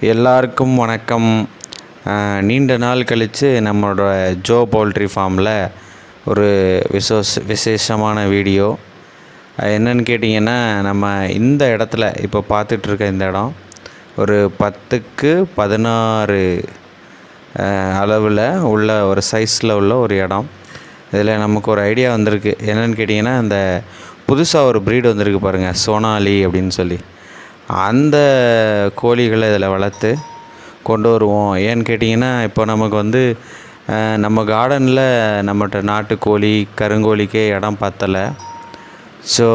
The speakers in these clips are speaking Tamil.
எல்லாருக்கும் வணக்கம். நீண்ட நாள் கழித்து நம்மளோட ஜோ பவுல்ட்ரி ஃபார்மில் ஒரு விசோஸ் விசேஷமான வீடியோ. என்னென்னு என்னன்னு கேட்டிங்கன்னா நம்ம இந்த இடத்துல இப்போ பார்த்துட்ருக்க இந்த இடம் ஒரு பத்துக்கு பதினாறு அளவில் உள்ள ஒரு சைஸில் உள்ள ஒரு இடம். இதில் நமக்கு ஒரு ஐடியா வந்திருக்கு. என்னன்னு கேட்டிங்கன்னா அந்த புதுசாக ஒரு ப்ரீடு வந்திருக்கு பாருங்கள் சோனாலி அப்படின்னு சொல்லி. அந்த கோழிகளை இதில் வளர்த்து கொண்டு வருவோம். ஏன்னு கேட்டிங்கன்னா இப்போ நமக்கு வந்து நம்ம கார்டனில் நம்மகிட்ட நாட்டுக்கோழி கருங்கோழிக்கே இடம் பத்தலை. ஸோ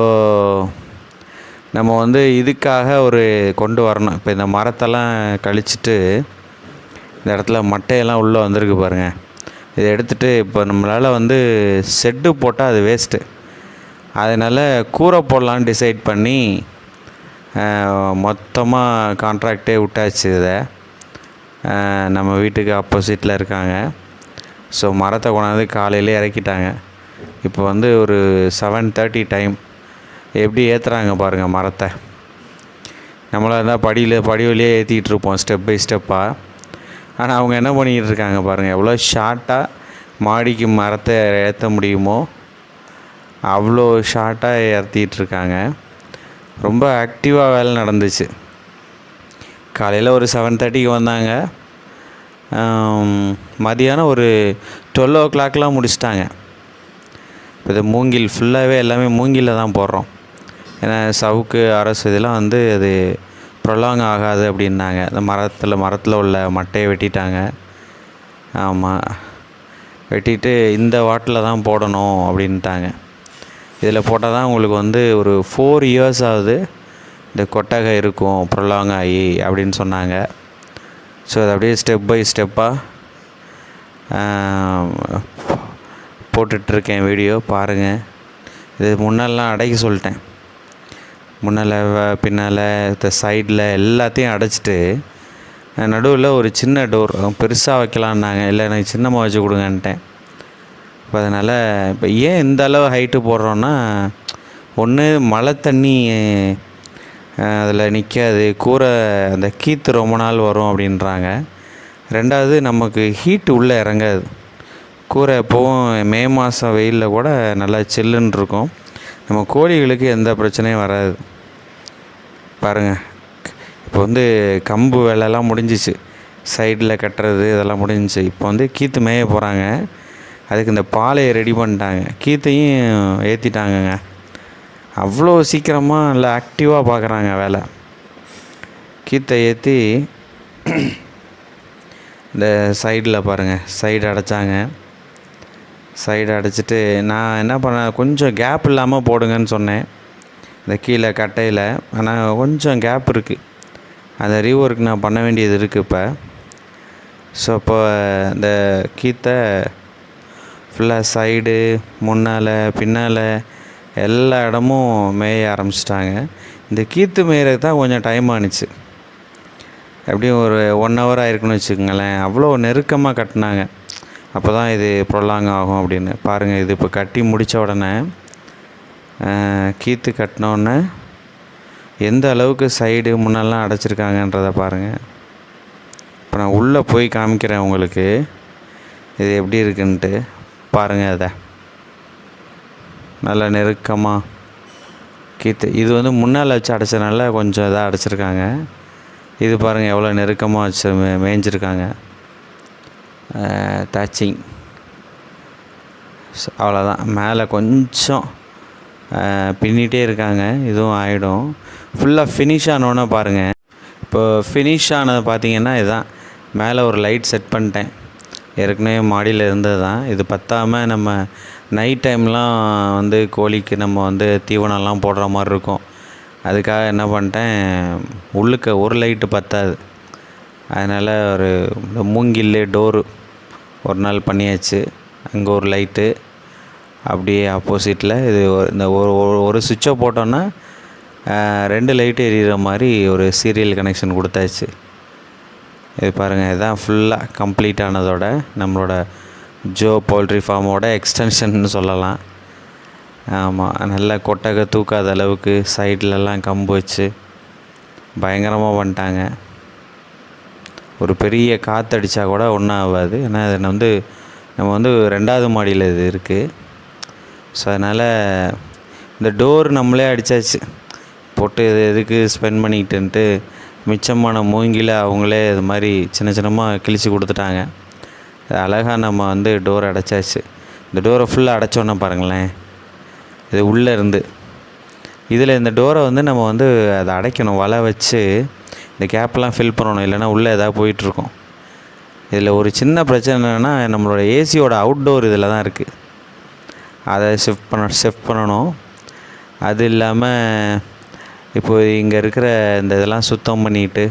நம்ம வந்து இதுக்காக ஒரு கொண்டு வரணும். இப்போ இந்த மரத்தெல்லாம் கழிச்சிட்டு இந்த இடத்துல மட்டையெல்லாம் உள்ளே வந்திருக்கு பாருங்கள் இதை எடுத்துகிட்டு இப்போ நம்மளால் வந்து செட்டு போட்டால் அது வேஸ்ட்டு அதனால் கூரை போடலான்னு டிசைட் பண்ணி மொத்தமாக கான்ட்ராக்டே விட்டாச்சு இதை. நம்ம வீட்டுக்கு ஆப்போசிட்டில் இருக்காங்க. ஸோ மரத்தை கொண்டாந்து காலையிலே இறக்கிட்டாங்க. இப்போ வந்து ஒரு செவன் தேர்ட்டி டைம் எப்படி ஏற்றுறாங்க பாருங்கள் மரத்தை. நம்மளாக இருந்தால் படியில் படி வழியே ஏற்றிக்கிட்டு இருப்போம் ஸ்டெப் பை ஸ்டெப்பாக ஆனால் அவங்க என்ன பண்ணிக்கிட்டு இருக்காங்க பாருங்கள் எவ்வளோ ஷார்ட்டாக மாடிக்கு மரத்தை ஏற்ற முடியுமோ அவ்வளோ ஷார்ட்டாக ஏற்றிட்டு இருக்காங்க. ரொம்ப ஆக்டிவாக வேலை நடந்துச்சு. காலையில் ஒரு செவன் தேர்ட்டிக்கு வந்தாங்க. மதியானம் ஒரு டுவெல் ஓ கிளாக்லாம் முடிச்சிட்டாங்க. இப்போ இது மூங்கில் ஃபுல்லாகவே எல்லாமே மூங்கிலில் தான் போடுறோம். ஏன்னா சவுக்கு அரசு இதெல்லாம் வந்து அது ப்ரொலாங் ஆகாது அப்படின்னாங்க. இந்த மரத்தில் மரத்தில் உள்ள மட்டையை வெட்டிட்டாங்க. ஆமாம் வெட்டிட்டு இந்த வாட்டில் தான் போடணும் அப்படின்ட்டாங்க. இதில் போட்டால் தான் உங்களுக்கு வந்து ஒரு ஃபோர் இயர்ஸ் ஆகுது இந்த கொட்டகை இருக்கும் ப்ரொலாங் ஆகி அப்படின்னு சொன்னாங்க. ஸோ அது அப்படியே ஸ்டெப் பை ஸ்டெப்பாக போட்டுட்ருக்கேன் வீடியோ பாருங்கள் இது முன்னெல்லாம் அடைக்க சொல்லிட்டேன். முன்னால் பின்னால் இந்த சைடில் எல்லாத்தையும் அடைச்சிட்டு நடுவில் ஒரு சின்ன டோர் பெருசாக வைக்கலான்னாங்க இல்லை எனக்கு சின்னமாக வச்சு கொடுங்கன்ட்டேன். இப்போ அதனால் இப்போ ஏன் இந்த அளவு ஹைட்டு போடுறோன்னா ஒன்று மழை தண்ணி அதில் நிற்காது கூரை அந்த கீத்து ரொம்ப நாள் வரும் அப்படின்றாங்க. ரெண்டாவது நமக்கு ஹீட்டு உள்ளே இறங்காது. கூரை எப்போவும் மே மாதம் வெயிலில் கூட நல்லா சில்லுன்னு இருக்கும். நம்ம கோழிகளுக்கு எந்த பிரச்சனையும் வராது. பாருங்கள் இப்போ வந்து கம்பு வேலைலாம் முடிஞ்சிச்சு. சைடில் கட்டுறது இதெல்லாம் முடிஞ்சிச்சு. இப்போ வந்து கீத்து மேய போகிறாங்க அதுக்கு இந்த பாலையை ரெடி பண்ணிட்டாங்க. கீத்தையும் ஏற்றிட்டாங்கங்க அவ்வளோ சீக்கிரமாக நல்லா ஆக்டிவாக பார்க்குறாங்க வேலை. கீத்தை ஏற்றி இந்த சைடில் பாருங்கள் சைடு அடைச்சாங்க. சைடு அடைச்சிட்டு நான் என்ன பண்ணேன் கொஞ்சம் கேப் இல்லாமல் போடுங்கன்னு சொன்னேன். இந்த கீழே கட்டையில். ஆனால் கொஞ்சம் கேப் இருக்குது அந்த ரீஒர்க் நான் பண்ண வேண்டியது இருக்குது இப்போ. ஸோ இப்போ இந்த கீத்தை ஃபுல்லாக சைடு முன்னால் பின்னால் எல்லா இடமும் மேய ஆரம்பிச்சிட்டாங்க. இந்த கீத்து மேயறதுக்கு தான் கொஞ்சம் டைம் ஆணுச்சு எப்படியும் ஒரு ஒன் ஹவர் ஆயிருக்குன்னு வச்சுக்கோங்களேன். அவ்வளோ நெருக்கமாக கட்டினாங்க. அப்போ தான் இது ப்ரொலாங் ஆகும் அப்படின்னு. பாருங்கள் இது இப்போ கட்டி முடித்த உடனே கீத்து கட்டினோடனே எந்த அளவுக்கு சைடு முன்னெல்லாம் அடைச்சிருக்காங்கன்றதை பாருங்கள் இப்போ நான் உள்ளே போய் காமிக்கிறேன் உங்களுக்கு. இது எப்படி இருக்குன்ட்டு. பாருங்கள் அதை. நல்லா நெருக்கமாக கீத்து இது வந்து முன்னால் வச்சு அடைச்சதுனால கொஞ்சம் இதாக அடைச்சிருக்காங்க. இது பாருங்கள் எவ்வளோ நெருக்கமாக வச்சு மே மேய்ஞ்சிருக்காங்க. தாச்சிங் அவ்வளோதான். மேலே கொஞ்சம் பின்னிகிட்டே பின்னிட்டே இருக்காங்க. இதுவும் ஆகிடும் ஃபுல்லாக ஃபினிஷ் ஆனோன்னே பாருங்கள் இப்போ ஃபினிஷ் ஆனது பார்த்திங்கன்னா இதுதான் மேலே ஒரு லைட் செட் பண்ணிட்டேன். ஏற்கனவே மாடியில் இருந்தது தான் இது பற்றாமல் நம்ம நைட் டைம்லாம் வந்து கோழிக்கு நம்ம வந்து தீவனம்லாம் போடுற மாதிரி இருக்கும். அதுக்காக என்ன பண்ணிட்டேன் உள்ளுக்க ஒரு லைட்டு பத்தாது. அதனால் ஒரு மூங்கில் டோரு ஒரு நாள் பண்ணியாச்சு. அங்கே ஒரு லைட்டு அப்படியே ஆப்போசிட்டில் இது இந்த ஒரு ஒரு- சுவிட்சை போட்டோன்னா ரெண்டு லைட்டு எரியிற மாதிரி ஒரு சீரியல் கனெக்ஷன் கொடுத்தாச்சு. இது பாருங்கள் இதுதான் ஃபுல்லாக கம்ப்ளீட் ஆனதோட நம்மளோட ஜோ பவுல்ட்ரி ஃபார்மோட எக்ஸ்டென்ஷன் சொல்லலாம். ஆமாம் நல்லா கொட்டகை தூக்காத அளவுக்கு சைட்லலாம் கம்பு வச்சு பயங்கரமாக பண்ணிட்டாங்க. ஒரு பெரிய காற்றடிச்சா கூட ஒன்றும் ஆகாது. ஏன்னா அது வந்து நம்ம வந்து ரெண்டாவது மாடியில் இது இருக்குது ஸோ அதனால் இந்த டோர் நம்மளே அடித்தாச்சு போட்டு இது எதுக்கு ஸ்பெண்ட் பண்ணிக்கிட்டுன்ட்டு மிச்சமான மூங்கில அவங்களே இது மாதிரி சின்ன சின்னமாக கிழிச்சு கொடுத்துட்டாங்க. அது அழகாக நம்ம வந்து டோர் அடைச்சாச்சு. இந்த டோரை ஃபுல்லாக அடைச்சோன்னே பாருங்களேன். இது உள்ளே இருந்து. இதில் இந்த டோரை வந்து நம்ம வந்து அதை அடைக்கணும். வலை வச்சு இந்த கேப்லாம் ஃபில் பண்ணணும். இல்லைன்னா உள்ளே எதாவது போயிட்டுருக்கும் இதில் ஒரு சின்ன பிரச்சனை என்னென்னா நம்மளோட ஏசியோட அவுட்டோர் இதில் தான் இருக்குது அதை ஷிஃப்ட் பண்ண ஷிஃப்ட் பண்ணணும். அது இல்லாமல் இப்போ இங்கே இருக்கிற இந்த இதெல்லாம் சுத்தம் பண்ணிட்டு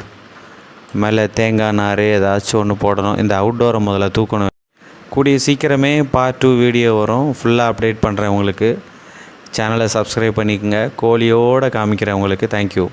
மேலே தேங்காய் நார் ஏதாச்சும் ஒன்று போடணும். இந்த அவுட்டோரை முதல்ல தூக்கணும். கூடிய சீக்கிரமே பார்ட் டூ வீடியோ வரும். ஃபுல்லாக அப்டேட் பண்ணுறேன் உங்களுக்கு. சேனலை சப்ஸ்கிரைப் பண்ணிக்கோங்க. கோழியோடு காமிக்கிறேன் உங்களுக்கு. தேங்க்யூ